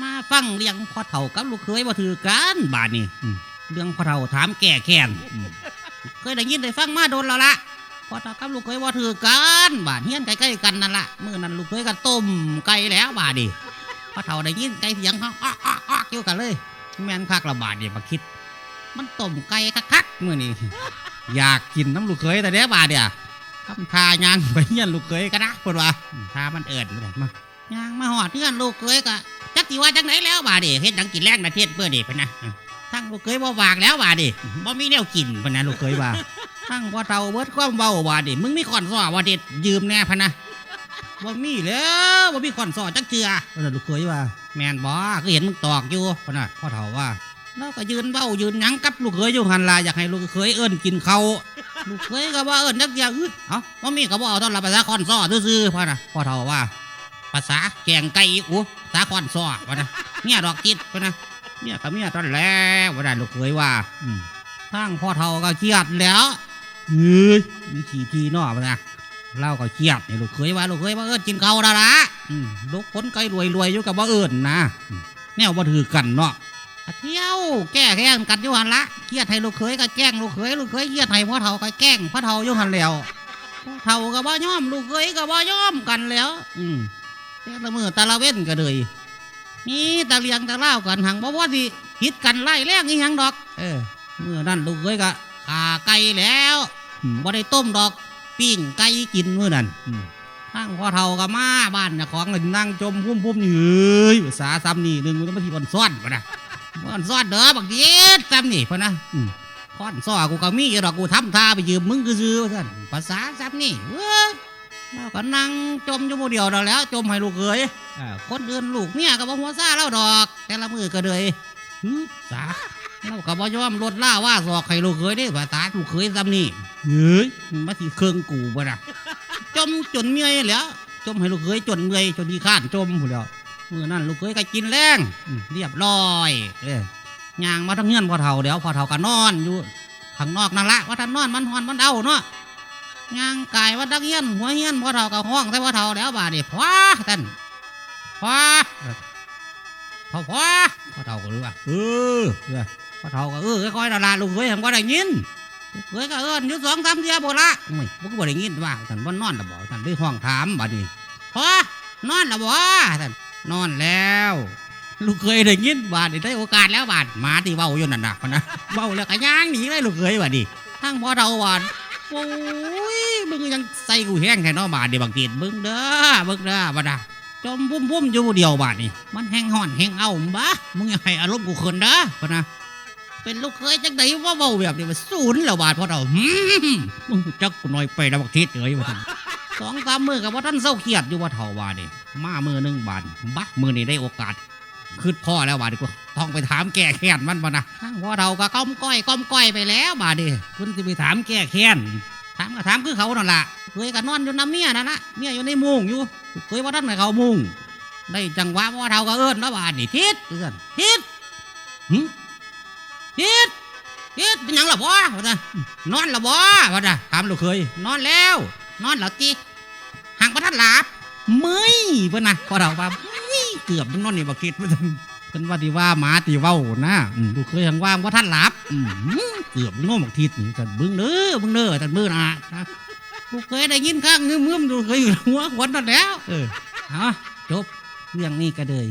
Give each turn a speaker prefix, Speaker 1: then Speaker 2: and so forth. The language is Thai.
Speaker 1: มาฟังเรื่องพ่อเฒ่ากับลูกเคยบ่ถือกันบาดนี้อืมเรื่องพ่อเฒ่าถามแก่แค้นอืมเคยได้ยินได้ฟังมาโดนแล้วละพ่อเฒ่ากับลูกเคยบ่ถือกันบาดเฮียนใกล้ๆกันนั่นละมื้อนั้นลูกเคยก็ต้มไก่แล้วบาดนี้พ่อเฒ่าได้ยินไก่เสียงฮ้อกอ๊อกอ๊อกอยู่กันเลย แม่นคักละบาดนี่มาคิด มันต้มไก่คักๆมื้อนี้อยากกินน้ำลูกเคยแต่เด้บาดเนี่ยทำทายางไปเฮียนลูกเคยกันนะเพิ่นว่าอืมทามันเอิดมามา ยางมาหอดเพื่อนลูกเคยก็จักสิว่าจังไหนแล้วบาดดิเฮ็ดหยังกินแรงนะเทศเพื่อดิพะนะทั้งลูกเคยบ่วากแล้วบาดดิบ่มีแนวกินพะนะลูกเคยว่าทั้งพ่อเฒ่าเบิดความเว้าบาดดิมึงมีขอนซ้อว่าเด็ดยืมแน่พะนะบ่มีแล้วบ่มีขอนซ้อจักเจือพะนะลูกเคยว่า แม่นบ่ก็เห็นมึงตอกอยู่พะนะพ่อเฒ่าว่าเราก็ยืนเว้ายืนหยังกับลูกเคยอยู่หันล่ะอยากให้ลูกเคยเอิ้นกินข้าวลูกเคยก็ว่าเอิ้นจักอย่างอึดเอ้าบ่มีก็บ่เอาตอนรับภาษาขอนซ้อซื่อๆพะนะพ่อเฒ่าว่า ภาษาแกงไก่อีกอูสาคอนซอวะนะเมียดอกจิตวะนะเมียกับเมียตอนแล้ววะนะลูกเคยว่าทางพ่อเฒ่าก็เครียดแล้วเฮ้ยมีขี่ทีนอวะนะเล่าก็เครียดเนี่ยลูกเคยว่าลูกเคยว่าเอิญกินข้าล้วละอืมลูกคนไก่รวยรวยอยู่กับว่าเอิญนะแนวบ่ถือกันเนาะเที่ยวแก้แค้นกันยู่หันละเครียดให้ลูกเคยก็แกล้งลูกเคยลูกเคยเครียดให้พ่อเฒ่าก็แกล้งพ่อเฒ่ายู่หันแล้วพ่อเฒ่าก็บ่ยอมลูกเคยก็บ่ยอมกันแล้ว อืม แต่ละมือแต่ละเว้นก็เลยนี่ตะเลียงตะเล่าวกันหังบ่ว่าสิผิดกันไล่แรงอีหยังดอก เออเมื่อนั้นลูกเอ้ยก็ขาไก่แล้วอืมบ่ได้ต้มดอกปิ้งไก่กินมื้อนั้นอืมทั้งพ่อเฒ่าก็มาบ้านเจ้าของเลยนั่งจมพุ่มพุ่มนี่เฮ้ยภาษาซ้ำนี่หนึ่งมันต้องมาที่อ่อนซ้อนปะนะอ่อนซ้อนเด้อบักเย็ดซ้ำนี่พะนะอืมค้อนซ้อกูก็มีอยู่ดอกกูทำท่าไปยืมมึงก็ซื้อว่าซั่นภาษาซ้ำนี่เว้ย เราก็นั่งจมอยู่ผู้เดียวเราแหล้ว จมให้ลูกเขยเอ่อคนอื่นลูกเมียก็บ่หัวซ่าเล่าดอก แต่ละมือก็เลยหึสาเราก็บ่ยอมลดล่าว่าสอกให้ลูกเขยได้ภาษาลูกเขยซ้ำนี่เฮ้ยมาที่เครื่องกูบ่น่ะจมจนเมื่อยแหล้วจมให้ลูกเขยจนเมื่อยจนดีข้านจมผู้เดียวมือนั่นลูกเขยก็กินแรงอืมเรียบร้อยเอ้ยย่างมาทั้งเงื่อนพอเฒ่าเดี๋ยวพอเฒ่าก็นอนอยู่ข้างนอกนั่นละว่าท่านนอนมันหอนมันเดาเนาะ ย่างกายว่าดักเฮียนหัวเฮียนพ่อเฒ่ากับห้องแต่ว่าเฒ่าแล้วบาดนี่พว้าท่านพว้าเฒ่าพว้าพ่อเฒ่าก็รู้ว่าเออเออพ่อเฒ่าก็เออค่อยๆละลาลูกเคยทำก็ได้ยินลูกเคยก็เอิ้นอยู่สองสามเทียบ่ละไม่บ่ก็บ่ได้ยินว่าท่านบ่นอนละบ่ท่านได้ห้องถามบาดนี้พอนอนละบ่ท่านนอนแล้วลูกเคยได้ยินบาดนี่ได้โอกาสแล้วบาดหมาที่เว้าอยู่นั่นน่ะพะนะเว้าแล้วก็ย่างหนีเลยลูกเคยบาดนี้ทั้งพ่อเฒ่าบาด โอ้ยมึงยังใส่กูแห้งแค่นอบาดเดียวบางทีมึงเด้อมึงเด้อบ้าดาจมพุ่มพุ่มอยู่เดียวบาดนี่มันแห้งห่อนแห้งเอาบ้ามึงอย่าให้อารมณ์กูขึ้นเด้อบ้านะเป็นลูกเคยจังไดว่าเบาแบบนี้มันศูนย์แล้วบาดพอเรามึงจักกูน้อยไปแล้วบักทิศเลยว่าสองสามมือกับว่าท่านเศร้าเครียดอยู่ว่าเท่าบาดนี่มามือหนึ่งบาดบักมือนี่ได้โอกาส คืดพ่อแล้วบาดนี่กูต้องไปถามแก้แค้นมันบ่นะทั้งพ่อเฒ่าก็ก้มก้อยก้มก้อยไปแล้วบาดีคุณจะไปถามแก้แค้นถามก็ถามคือเขานั่นล่ะเคยก็นอนอยู่น้ำเมียนั่นนะเมียอยู่ในมุงอยู่เคยว่าท่านให้เขามุงได้จังหวะว่าเท่าก็เอิ้อนแล้วบาดนี่ทิศเอิ้นทิศหึทิศทิศเป็นยังล่ะบ่วะนอนล่ะบ่วะถามลูกเคย นอนแล้ว นอนแล้วจีห่างประทัดหลับเมื่อยเพิ่นนะพอเราว่า เมื่อยเกือบนอนนี่บ่คิดว่าซั่นเพิ่นว่าที่ว่าหมาที่เว้านะอืมลูกเคยหังว่าว่าท่านหลับอืมเกือบโง่บักทิศนี่กันเบิ่งเด้อเบิ่งเด้อท่านเบิ่งนะนะลูกเคยได้ยินข้างงึมๆลูกเคยอยู่หัวขวัญนั่นแหล้ว เออเอาจบเรื่องนี้ก็เลย